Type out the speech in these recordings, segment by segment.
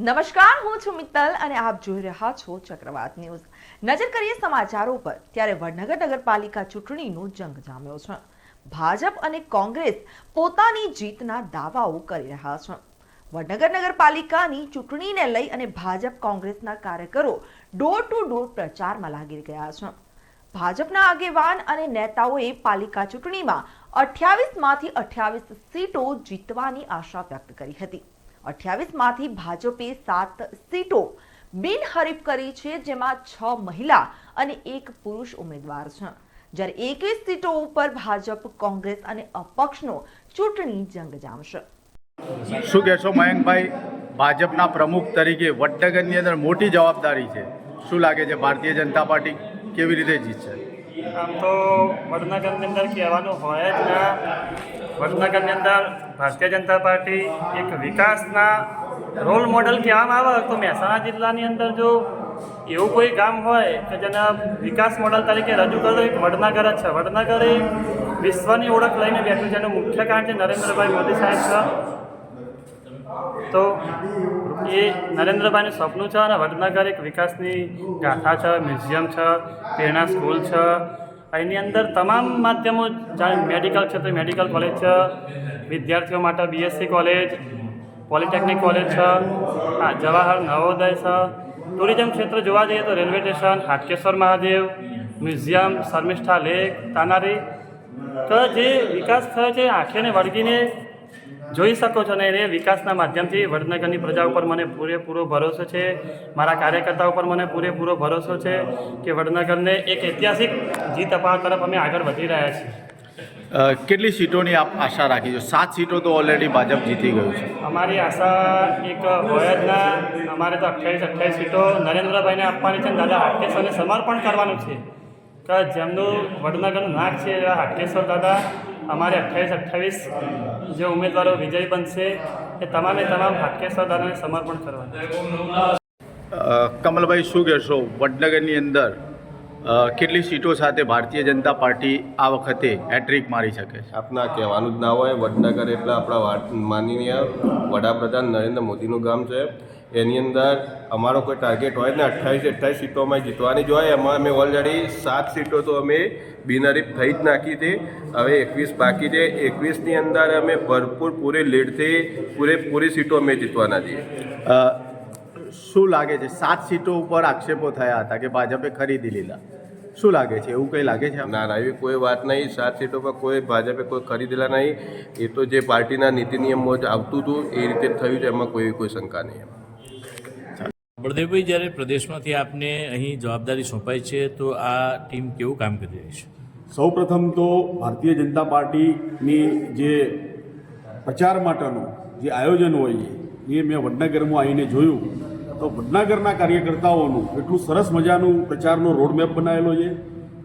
નમસ્કાર, હું છું મિત્તલ અને આપ જોઈ રહ્યા છો ચક્રવાત ન્યૂઝ. નજર કરીએ સમાચારો પર, ત્યારે વડનગર નગરપાલિકા ચૂંટણીનો જંગ જામ્યો છે. ભાજપ અને કોંગ્રેસ પોતાની જીતના દાવાઓ કરી રહ્યા છે. વડનગર નગરપાલિકાની ચૂંટણીને લઈ અને ભાજપ કોંગ્રેસના કાર્યકરો ડોર ટુ ડોર પ્રચારમાં લાગી ગયા છે. ભાજપના આગેવાન અને નેતાઓએ પાલિકા ચૂંટણીમાં અઠ્યાવીસમાંથી અઠ્યાવીસ સીટો જીતવાની આશા વ્યક્ત કરી હતી. અઠ્યાવીસમાંથી ભાજપે સાત સીટો બિનહરીફ કરી છે, જેમાં છ મહિલા અને એક પુરુષ ઉમેદવાર છે. જ્યારે એકવીસ સીટો ઉપર ભાજપ, કોંગ્રેસ અને અપક્ષનો ચૂંટણી જંગ જામશે શું કહેશો મયંકભાઈ? ભાજપના પ્રમુખ તરીકે વડનગરની અંદર મોટી જવાબદારી છે. શું લાગે છે, ભારતીય જનતા પાર્ટી કેવી રીતે જીતશે? આમ તો વડનગરની અંદર કહેવાનું હોય જ ના. વડનગરની અંદર ભારતીય જનતા પાર્ટી એક વિકાસના રોલ મોડલ કહેવામાં આવે. તો મહેસાણા જિલ્લાની અંદર જો એવું કોઈ ગામ હોય કે જેના વિકાસ મોડલ તરીકે રજૂ કરો એક વડનગર જ છે. વડનગર એ વિશ્વની ઓળખ લઈને બેઠું છે એનું મુખ્ય કારણ છે નરેન્દ્રભાઈ મોદી સાહેબ છે તો એ નરેન્દ્રભાઈનું સપનું છે અને વડનગર એક વિકાસની ગાથા છે, મ્યુઝિયમ છે, પ્રેરણા સ્કૂલ છે. એની અંદર તમામ માધ્યમો જાણે મેડિકલ તો મેડિકલ કોલેજ છે, વિદ્યાર્થીઓ માટે બીએસસી કોલેજ, પોલિટેકનિક કોલેજ છે, હા, જવાહર નવોદય છે. ટુરિઝમ ક્ષેત્ર જોવા જઈએ તો railway station, Hatkeshwar Mahadev, museum, Sharmishtha lake, Tanari. તો જે વિકાસ થયો છે, આંખેને વળગીને જોઈ શકો છો ને એ વિકાસના માધ્યમથી વડનગરની પ્રજા ઉપર મને પૂરેપૂરો ભરોસો છે. મારા કાર્યકર્તાઓ પર મને પૂરેપૂરો ભરોસો છે કે વડનગરને એક ઐતિહાસિક જીત અપાવવા તરફ અમે આગળ વધી રહ્યા છીએ. કેટલી સીટોની આપ આશા રાખી છો? સાત સીટો તો ઓલરેડી ભાજપ જીતી ગયું છે. અમારી આશા એક હોય જ ના. અમારે તો અઠ્યાવીસ અઠ્યાવીસ સીટો નરેન્દ્રભાઈને આપવાની છે અને દાદા હાટકેશ્વરને સમર્પણ કરવાનું છે. કે જેમનું વડનગરનું નાક છે એવા હાટકેશ્વર દાદા અમારે અઠ્યાવીસ અઠ્યાવીસ જે ઉમેદવારો વિજય બનશે એ તમામે તમામ હાટકેશ્વરદારોને સમર્પણ કરવાનું. કમલભાઈ શું કહેશો? વડનગરની અંદર કેટલી સીટો સાથે ભારતીય જનતા પાર્ટી આ વખતે હેટ્રિક મારી શકે છે? આપના કહેવાનું જ ના હોય વડનગર એટલે આપણા માનનીય વડાપ્રધાન નરેન્દ્ર મોદીનું ગામ છે. એની અંદર અમારો કોઈ ટાર્ગેટ હોય ને અઠ્ઠાવીસ અઠ્ઠાવીસ સીટો અમે જીતવાની જ હોય. એમાં અમે ઓલરેડી સાત સીટો તો અમે બિનહરીફ થઈ જ નાખી હતી હવે એકવીસ બાકી છે. એકવીસની અંદર અમે ભરપૂર પૂરી લીડથી પૂરેપૂરી સીટો અમે જીતવાના છીએ. શું લાગે છે? સાત સીટો ઉપર આક્ષેપો થયા હતા કે ભાજપે ખરીદી લીધા. શું લાગે છે? એવું કંઈ લાગે છે? ના ના એવી કોઈ વાત નહીં. સાત સીટો પર કોઈ ભાજપે કોઈ ખરીદેલા નહીં. એ તો જે પાર્ટીના નીતિ નિયમો જ આવતું હતું એ રીતે થયું છે. એમાં કોઈ કોઈ શંકા નહીં. બળદેવભાઈ, જ્યારે પ્રદેશમાંથી આપને અહીં જવાબદારી સોંપાઈ છે, તો આ ટીમ કેવું કામ કરી રહી છે? સૌપ્રથમ તો ભારતીય જનતા પાર્ટીની જે પ્રચાર માટેનું જે આયોજન હોય છે, એ મેં વડનગરમાં આવીને જોયું. તો વડનગરના કાર્યકર્તાઓનું એટલું સરસ મજાનું પ્રચારનો રોડમેપ બનાવેલો છે.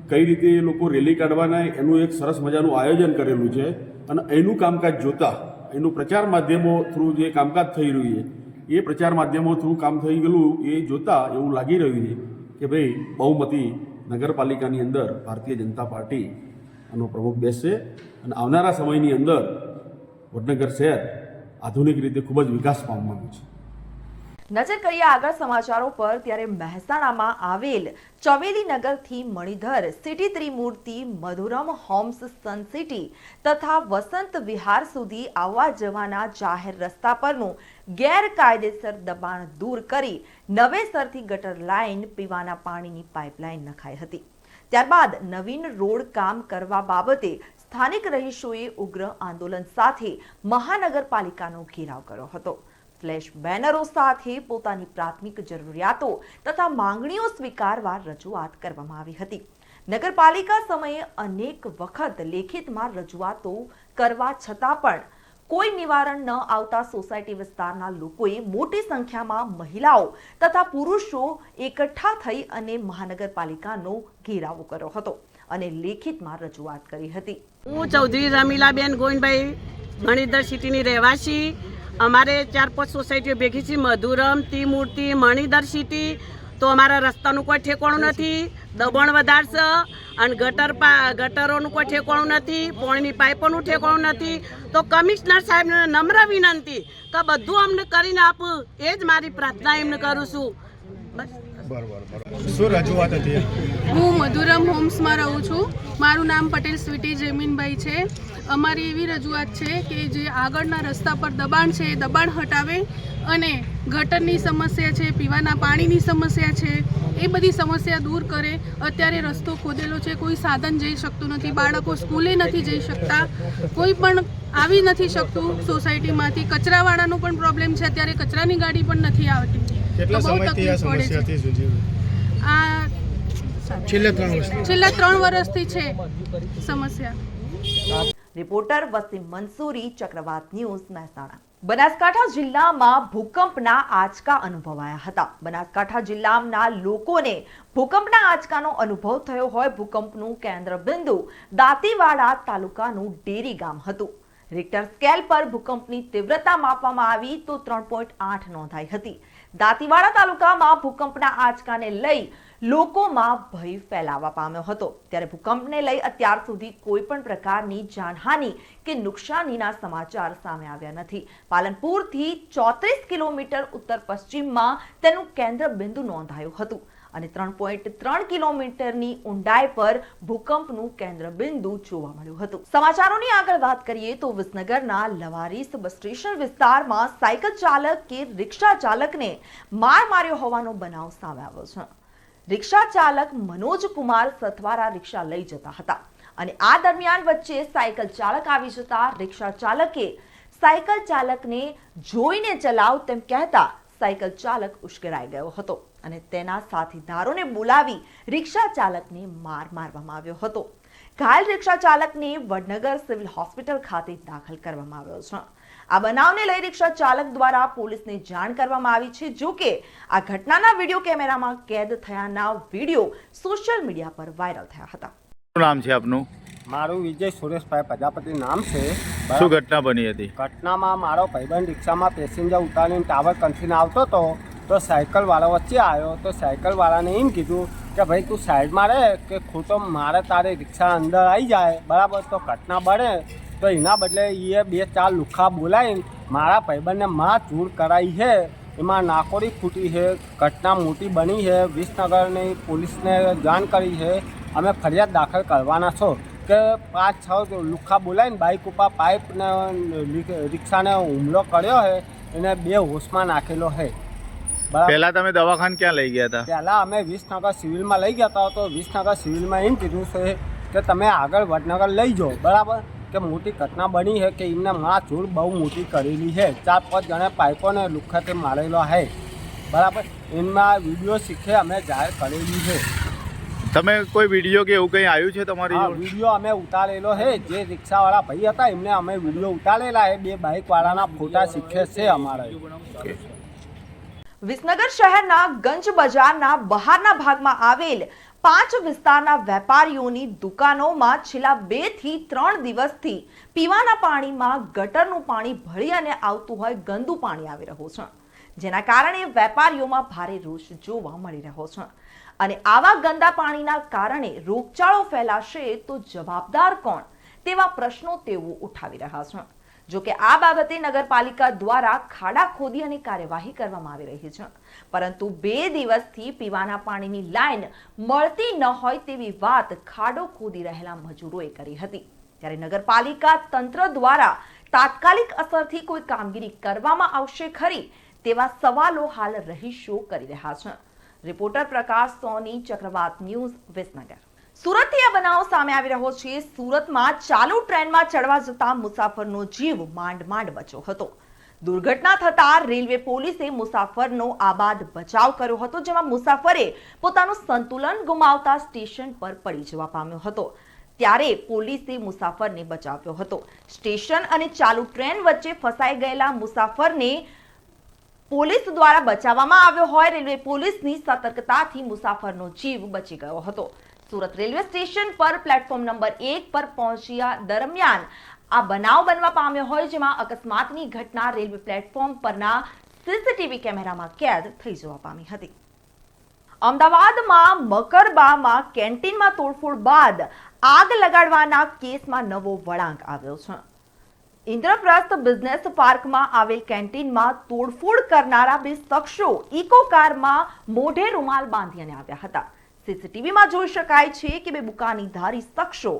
કઈ રીતે એ લોકો રેલી કાઢવાના એનું એક સરસ મજાનું આયોજન કરેલું છે. અને એનું કામકાજ જોતા, એનું પ્રચાર માધ્યમો થ્રુ જે કામકાજ થઈ રહ્યું છે એ પ્રચાર માધ્યમો થ્રુ કામ થઈ ગયેલું એ જોતા એવું લાગી રહ્યું છે કે ભાઈ, બહુમતી નગરપાલિકાની અંદર ભારતીય જનતા પાર્ટી આનો પ્રમુખ બેસશે અને આવનારા સમયની અંદર વડનગર શહેર આધુનિક રીતે ખૂબ જ વિકાસ પામવાનું છે. નજર કરીએ આગળ સમાચારો પર, ત્યારે મહેસાણામાં આવેલ ચવેલી નગરથી Manidhar city Trimurti Madhuram homes sun city તથા વસંત વિહાર સુધી આવવા જવાના જાહેર રસ્તા પરનું ગેરકાયદેસર દબાણ દૂર કરી નવેસરથી ગટર લાઇન પીવાના પાણીની પાઇપલાઇન નખાઈ હતી. ત્યારબાદ નવીન રોડ કામ કરવા બાબતે સ્થાનિક રહીશોએ ઉગ્ર આંદોલન સાથે મહાનગરપાલિકાનો ઘેરાવ કર્યો હતો. ફ્લેશ બેનરો સાથે પોતાની પ્રાથમિક જરૂરિયાતો તથા માંગણીઓ સ્વીકારવા રજૂઆત કરવામાં આવી હતી. નગરપાલિકા સમયે અનેક વખત લેખિતમાં રજૂઆતો કરવા છતાં પણ કોઈ નિવારણ ન આવતા સોસાયટી વિસ્તારના લોકોએ મોટી સંખ્યામાં મહિલાઓ તથા પુરુષો એકઠા થઈ અને મહાનગરપાલિકાનો ઘેરાવો કર્યો હતો અને લેખિતમાં રજૂઆત કરી હતી. હું ચૌધરી રમીલાબેન ગોવિંદભાઈ મણિધર સિટીની રહેવાસી. અમારે ચાર પાંચ સોસાયટીઓ ભેગી છે. મધુરમ તી મૂર્તિ મણિધર સિટી તો અમારા રસ્તાનું કોઈ ઠેકાણું નથી. દબાણ વધારશે અને ગટર પા ગટરોનું કોઈ ઠેકાણું નથી. પાણીની પાઇપોનું ઠેકાણું નથી. તો કમિશનર સાહેબને નમ્ર વિનંતી કે બધું અમને કરીને આપું એ જ મારી પ્રાર્થના એમને કરું છું. શું રજૂઆત હતી? હું મધુરમ હોમ્સમાં રહું છું. મારું નામ પટેલ સ્વીટી જેમીનભાઈ છે. અમારી એવી રજૂઆત છે કે જે આગળના રસ્તા પર દબાણ છે એ દબાણ હટાવે અને ગટરની સમસ્યા છે પીવાના પાણીની સમસ્યા છે એ બધી સમસ્યા દૂર કરે. અત્યારે રસ્તો ખોદેલો છે કોઈ સાધન જઈ શકતું નથી બાળકો સ્કૂલે નથી જઈ શકતા કોઈ પણ આવી નથી શકતું સોસાયટીમાંથી. કચરાવાળાનો પણ પ્રોબ્લેમ છે અત્યારે કચરાની ગાડી પણ નથી આવતી. તો બહુ તકલીફ પડે છે. આ છેલ્લે છેલ્લા ત્રણ વર્ષથી છે સમસ્યા. રિપોર્ટર વસીમ મંસૂરી, ચક્રવાત ન્યૂઝ, મહેસાણા. બનાસકાંઠા જિલ્લામાં ભૂકંપના આંચકા અનુભવાયા હતા. બનાસકાંઠા જિલ્લાના લોકોને ભૂકંપના આંચકાનો અનુભવ થયો હોય ભૂકંપનું કેન્દ્ર બિંદુ દાંતીવાડા તાલુકાનું ડેરી ગામ હતું. રિક્ટર સ્કેલ પર ભૂકંપની તીવ્રતા માપવામાં આવી તો ત્રણ પોઈન્ટ આઠ નોંધાઈ હતી. દાંતીવાડા તાલુકામાં ભૂકંપના આંચકાને લઈ લોકોમાં ભય ફેલાવા પામ્યો હતો. ત્યારે ભૂકંપને લઈ અત્યાર સુધી કોઈ પણ પ્રકારની જાનહાનિ કે નુકસાનીના સમાચાર સામે આવ્યા નથી. પાલનપુરથી ચોત્રીસ કિલોમીટર ઉત્તર પશ્ચિમમાં તેનું કેન્દ્ર બિંદુ નોંધાયું હતું અને ત્રણ પોઈન્ટ ત્રણ કિલોમીટરની ઊંડાઈ પર ભૂકંપનું કેન્દ્ર બિંદુ જોવા મળ્યું હતું. સમાચારોની આગળ વાત કરીએ તો વિસનગરના લવારીસ બસ સ્ટેશન વિસ્તારમાં સાયકલ ચાલક કે રિક્ષા ચાલકને માર માર્યો હોવાનો બનાવ સામે આવ્યો છે. રિક્ષા ચાલક મનોજ કુમાર સથવારા રિક્ષા લઈ જતા હતા. અને આ દરમિયાન વચ્ચે સાયકલ ચાલક આવી જતા રિક્ષા ચાલકે સાયકલ ચાલકને જોઈને ચલાવ તેમ કહેતા સાયકલ ચાલક ઉશ્કેરાઈ ગયો હતો અને તેના સાથીદારોને બોલાવી રિક્ષા ચાલકને માર મારવામાં આવ્યો હતો. ઘાયલ રિક્ષા ચાલકને વડનગર સિવિલ હોસ્પિટલ ખાતે દાખલ કરવામાં આવ્યો છે. આ બનાવને લઈ રિક્ષા ચાલક દ્વારા પોલીસને જાણ કરવામાં આવી છે. જો કે આ ઘટનાના વીડિયો કેમેરામાં કેદ થયાના વીડિયો સોશિયલ મીડિયા પર વાયરલ થયા હતા. શું નામ છે આપનું? મારું વિજય સુરેશભાઈ પ્રજાપતિ નામ છે. શું ઘટના બની હતી? ઘટનામાં મારો ભાઈબંધ રિક્ષામાં પેસેન્જર ઉતારીને ટાવર કંઠીને આવતો હતો તો સાયકલવાળા વચ્ચે આવ્યો. તો સાયકલવાળાને એમ કીધું કે ભાઈ તું સાઈડમાં રહે કે ખોટો મારે તારે રિક્ષા અંદર આવી જાય. બરાબર. તો ઘટના બને તો એના બદલે એ બે ચાર લુખા બોલાવીને મારા ભાઈબંધને માં ચૂર કરાવી છે એમાં નાકોડી ફૂટી છે ઘટના મોટી બની છે વિસનગરની પોલીસને જાણ કરી છે અમે ફરિયાદ દાખલ કરવાના છો કે પાંચ છ લુખા બોલાવીને બાઇક ઉપર પાઇપને રિક્ષાને હુમલો કર્યો છે એને બે હોશમાં નાખેલો છે. પહેલા તમે દવાખાને ક્યાં લઈ ગયા હતા? પહેલાં અમે વિસનગર સિવિલમાં લઈ ગયા હતા તો વિસનગર સિવિલમાં એમ કીધું છે કે તમે આગળ વડનગર લઈ જાઓ બરાબર? કે મોટી ઘટના બની છે કે એમને માં ચૂર બહુ મોટી કરેલી છે ચાર પાંચ જણા પાઇપોને લુખાથી મારેલો છે બરાબર? એમાં વીડિયો શીખે અમે જાહેર કરેલી છે તમે કોઈ વીડિયો કે એવું કંઈ આવ્યું છે તમારી વીડિયો અમે ઉતારેલો છે જે રિક્ષાવાળા ભાઈ હતા એમને અમે વીડિયો ઉતારેલા છે બે બાઇકવાળાના ફોટા શીખે છે અમારે. વિસનગર શહેરના ગંજ બજારના બહારના ભાગમાં આવેલ પાંચ વિસ્તારના વેપારીઓની દુકાનોમાં છેલ્લા બેથી ત્રણ દિવસથી પીવાના પાણીમાં ગટરનું પાણી ભળી અને આવતું હોય ગંદુ પાણી આવી રહ્યું છે. જેના કારણે વેપારીઓમાં ભારે રોષ જોવા મળી રહ્યો છે. અને આવા ગંદા પાણીના કારણે રોગચાળો ફેલાશે તો જવાબદાર કોણ? તેવા પ્રશ્નો તેઓ ઉઠાવી રહ્યા છે. જો કે આ બાબતે નગરપાલિકા દ્વારા ખાડા ખોદી અને કાર્યવાહી કરવામાં આવી રહી છે. પરંતુ બે દિવસથી પીવાના પાણીની લાઈન મળતી ન હોય તેવી વાત ખાડો ખોદી રહેલા મજૂરોએ કરી હતી. ત્યારે નગરપાલિકા તંત્ર દ્વારા તાત્કાલિક અસરથી કોઈ કામગીરી કરવામાં આવશે ખરી તેવા સવાલો હાલ રહીશો કરી રહ્યા છે. રિપોર્ટર પ્રકાશ સોની, ચક્રવાત ન્યૂઝ, વિસનગર. સુરતથી આ બનાવ સામે આવી રહ્યો છે. સુરતમાં ચાલુ ટ્રેનમાં ચડવા જતા મુસાફરનો જીવ માંડ માંડ બચ્યો હતો. દુર્ઘટના થતા રેલવે પોલીસે મુસાફરનો આબાદ બચાવ કર્યો હતો, જેમાં મુસાફરે પોતાનું સંતુલન ગુમાવતા સ્ટેશન પર પડી જવા પામ્યો હતો. ત્યારે પોલીસે મુસાફરને બચાવ્યો હતો. સ્ટેશન અને ચાલુ ટ્રેન વચ્ચે ફસાઈ ગયેલા મુસાફરને પોલીસ દ્વારા બચાવવામાં આવ્યો હોય. રેલવે પોલીસની સતર્કતાથી મુસાફરનો જીવ બચી ગયો હતો. સુરત રેલવે સ્ટેશન પર પ્લેટફોર્મ નંબર એક પર પહોંચ્યા દરમિયાન આ બનાવ બનવા પામ્યો હોય જેમાં અકસ્માતની ઘટના રેલવે પ્લેટફોર્મ પરના સીસીટીવી કેમેરામાં કેદ થઈ જવા પામી હતી. અમદાવાદમાં મકરબામાં કેન્ટીનમાં તોડફોડ બાદ આગ લગાડવાના કેસમાં નવો વળાંક આવ્યો છે. ઇન્દ્રપ્રસ્થ બિઝનેસ પાર્કમાં આવેલ કેન્ટીનમાં તોડફોડ કરનારા બે શખ્સો ઇકો કારમાં મોઢે રૂમાલ બાંધી અને આવ્યા હતા. સીસીટીવીમાં જોઈ શકાય છે કે બે બુકાનીધારી શખ્સો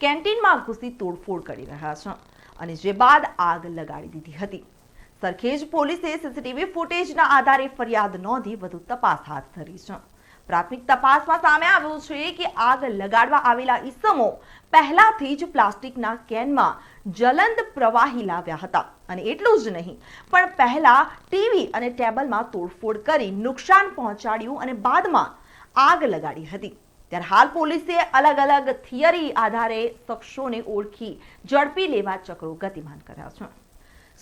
કેન્ટીનમાં ઘૂસી તોડફોડ કરી રહ્યા છે અને જે બાદ આગ લગાડી દીધી હતી. સરખેજ પોલીસે સીસીટીવી ફૂટેજના આધારે ફરિયાદ નોંધી વધુ તપાસ હાથ ધરી છે. પ્રાથમિક તપાસમાં સામે આવ્યું છે કે આગ લગાડવા આવેલા ઈસમો પહેલાથી જ પ્લાસ્ટિકના કેનમાં જલંદ પ્રવાહી લાવ્યા હતા. અને એટલું જ નહીં, પણ પહેલા ટીવી અને ટેબલમાં તોડફોડ કરી નુકસાન પહોંચાડ્યું અને બાદમાં આગ લગાડી હતી. ત્યારે હાલ પોલીસે અલગ અલગ થિયરી આધારે શખ્સોને ઓળખી ઝડપી લેવા ચક્રો ગતિમાન કર્યા છે.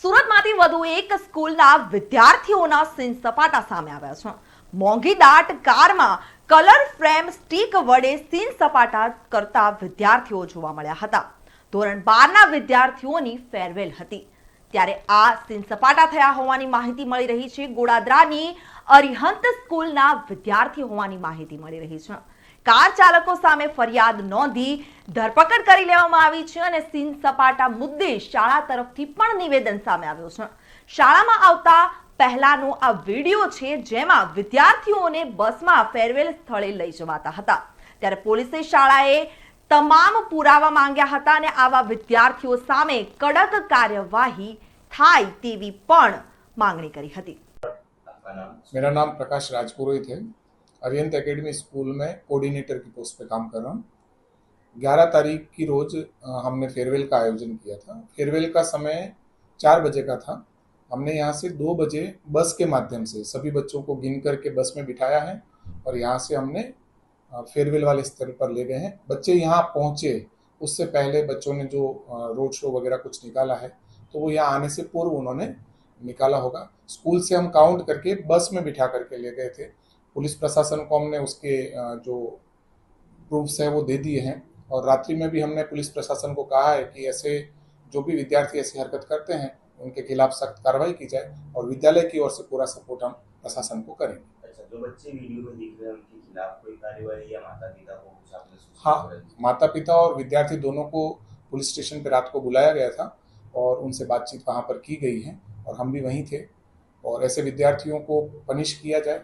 સુરતમાંથી વધુ એક સ્કૂલના વિદ્યાર્થીઓના સીન સપાટા સામે આવ્યા છે. મોંઘી દાટ કારમાં કલર ફ્રેમ સ્ટીક વડે સીન સપાટા કરતા વિદ્યાર્થીઓ જોવા મળ્યા હતા. ધોરણ બારના વિદ્યાર્થીઓની ફેરવેલ હતી. ત્યારે આ સીન સપાટા થયા હોવાની માહિતી મળી રહી છે. ગોડાદરાની અરિહંત સ્કૂલના વિદ્યાર્થી હોવાની માહિતી મળી રહી છે. કાર ચાલકો સામે ફરિયાદ નોંધી ધરપકડ કરી લેવામાં આવી છે અને સીન સપાટા મુદ્દે શાળા તરફથી પણ નિવેદન સામે આવ્યું છે. શાળામાં આવતા પહેલાનો આ વીડિયો છે જેમાં વિદ્યાર્થીઓને બસમાં ફેરવેલ સ્થળે લઈ જવાતા હતા. ત્યારે પોલીસે શાળાએ તમામ પુરાવા માંગ્યા હતા અને આવા વિદ્યાર્થીઓ સામે કડક કાર્યવાહી થાય તેવી પણ માંગણી કરી હતી. मेरा नाम प्रकाश राजपुरोहित है। अरियंत एकेडमी स्कूल में कोऑर्डिनेटर की पोस्ट पे काम कर रहा हूँ। ग्यारह तारीख की रोज हमने फेयरवेल का आयोजन किया था। फेयरवेल का समय चार बजे का था। हमने यहाँ से दो बजे बस के माध्यम से सभी बच्चों को गिन करके बस में बिठाया है और यहाँ से हमने फेयरवेल वाले स्थल पर ले गए हैं। बच्चे यहाँ पहुँचे, उससे पहले बच्चों ने जो रोड शो वगैरह कुछ निकाला है तो वो यहाँ आने से पूर्व उन्होंने निकाला होगा। स्कूल से हम काउंट करके बस में बिठा करके ले गए थे। पुलिस प्रशासन को हमने उसके जो प्रूफ्स है वो दे दिए हैं। और रात्रि में भी हमने पुलिस प्रशासन को कहा है कि ऐसे जो भी विद्यार्थी ऐसी हरकत करते हैं उनके खिलाफ सख्त कार्रवाई की जाए और विद्यालय की ओर से पूरा सपोर्ट हम प्रशासन को करेंगे। अच्छा जो बच्चे वीडियो में दिख रहे हैं उनके खिलाफ कोई कार्रवाई या माता पिता को कुछ आपने सूचित हाँ माता पिता और विद्यार्थी दोनों को पुलिस स्टेशन पर रात को बुलाया गया था और उनसे बातचीत वहाँ पर की गई है। और हम भी वहीं थे और ऐसे विद्यार्थियों को पनिश किया जाए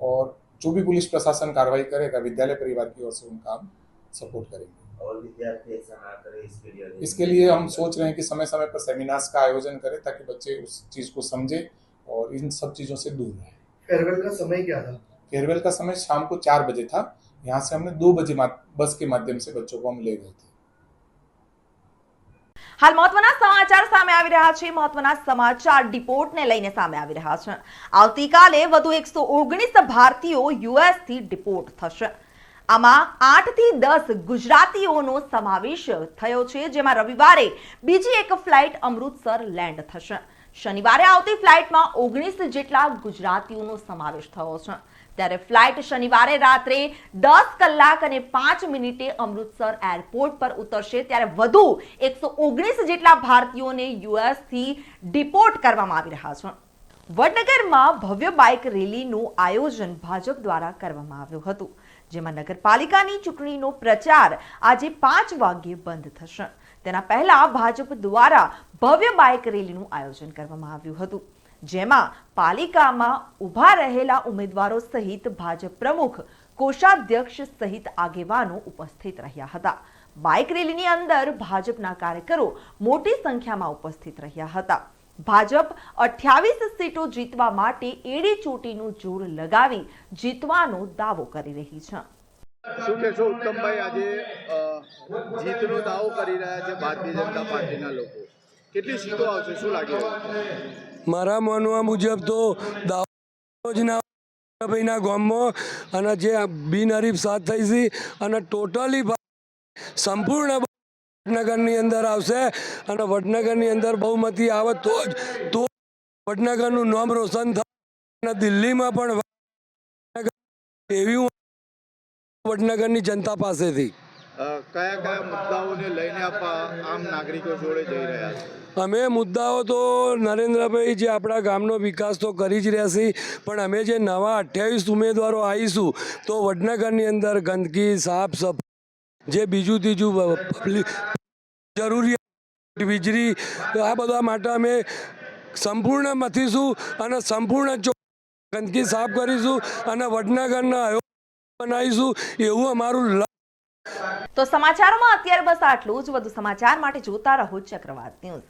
और जो भी पुलिस प्रशासन कार्रवाई करेगा विद्यालय परिवार की ओर से उनका हम सपोर्ट करेंगे। और विद्यार्थी ऐसा ना करे इसके लिए इसके लिए हम सोच रहे हैं कि समय समय पर सेमिनार्स का आयोजन करें ताकि बच्चे उस चीज़ को समझें और इन सब चीज़ों से दूर रहें। फेयरवेल का समय क्या था? फेयरवेल का समय शाम को चार बजे था। यहाँ से हमने दो बजे बस के माध्यम से बच्चों को हम ले गए थे। હાલ મહત્વના સમાચાર સામે આવી રહ્યા છે. મહત્વના સમાચાર ડિપોર્ટને લઈને સામે આવી રહ્યા છે. આવતીકાલે વધુ એકસો ઓગણીસ ભારતીયો યુએસથી ડિપોર્ટ થશે. આમાં આઠથી દસ ગુજરાતીઓનો સમાવેશ થયો છે, જેમાં રવિવારે બીજી એક ફ્લાઇટ અમૃતસર લેન્ડ થશે. શનિવારે આવતી ફ્લાઇટમાં ઓગણીસ જેટલા ગુજરાતીઓનો સમાવેશ થયો છે. ત્યારે ફ્લાઇટ શનિવારે રાત્રે દસ કલાક અને પાંચ મિનિટે અમૃતસર એરપોર્ટ પર ઉતરશે. ત્યારે વધુ એકસો ઓગણીસ જેટલા ભારતીયોને યુએસથી ડિપોર્ટ કરવામાં આવી રહ્યા છે. વડનગરમાં ભવ્ય બાઇક રેલીનું આયોજન ભાજપ દ્વારા કરવામાં આવ્યું હતું, જેમાં નગરપાલિકાની ચૂંટણીનો પ્રચાર આજે પાંચ વાગ્યે બંધ થશે. તેના પહેલા ભાજપ દ્વારા ભવ્ય બાઇક રેલીનું આયોજન કરવામાં આવ્યું હતું. જેમાં પાલિકામાં ઊભા રહેલા ઉમેદવારો સહિત ભાજપ પ્રમુખ, કોષાધ્યક્ષ સહિત આગેવાનો ઉપસ્થિત રહ્યા હતા. બાઇક રેલીની અંદર ભાજપના કાર્યકરો મોટી સંખ્યામાં ઉપસ્થિત રહ્યા હતા. ભાજપ અઠ્યાવીસ સીટો જીતવા માટે એડી ચોટીનું જોર લગાવી જીતવાનો દાવો કરી રહી છે. શું કહેશો ઉત્તમભાઈ, આજે જીતનો દાવો કરી રહ્યા છે ભારતીય જનતા પાર્ટીના લોકો. કેટલી સીટો આવશે, શું લાગે? મારા માનવા મુજબ તો દાહોદના ભાઈના ગામમાં અને જે બિનહરીફ સાથ થઈ છે અને ટોટલી સંપૂર્ણ વડનગરની અંદર આવશે અને વડનગરની અંદર બહુમતી આવે તો જ તો વડનગરનું નામ રોશન થાય અને દિલ્હીમાં પણ એવી વડનગરની જનતા પાસેથી. કયા કયા મુદ્દાઓને લઈને આમ નાગરિકો જોડે જઈ રહ્યા છો? અમે મુદ્દાઓ તો નરેન્દ્રભાઈ જે આપણા ગામનો વિકાસ તો કરી જ રહ્યા છીએ, પણ અમે જે નવા અઠ્યાવીસ ઉમેદવારો આવીશું, તો વડનગરની અંદર ગંદકી, સાફ સફાઈ જે બીજું ત્રીજું પબ્લિક જરૂરિયાત, વીજળી, આ બધા માટે અમે સંપૂર્ણ મથીશું અને સંપૂર્ણ ગંદકી સાફ કરીશું અને વડનગરના બનાવીશું, એવું અમારું તો સમાચારોમાં અત્યારે બસ આટલું જ. વધુ સમાચાર માટે જોતા રહો ચક્રવાત ન્યૂઝ.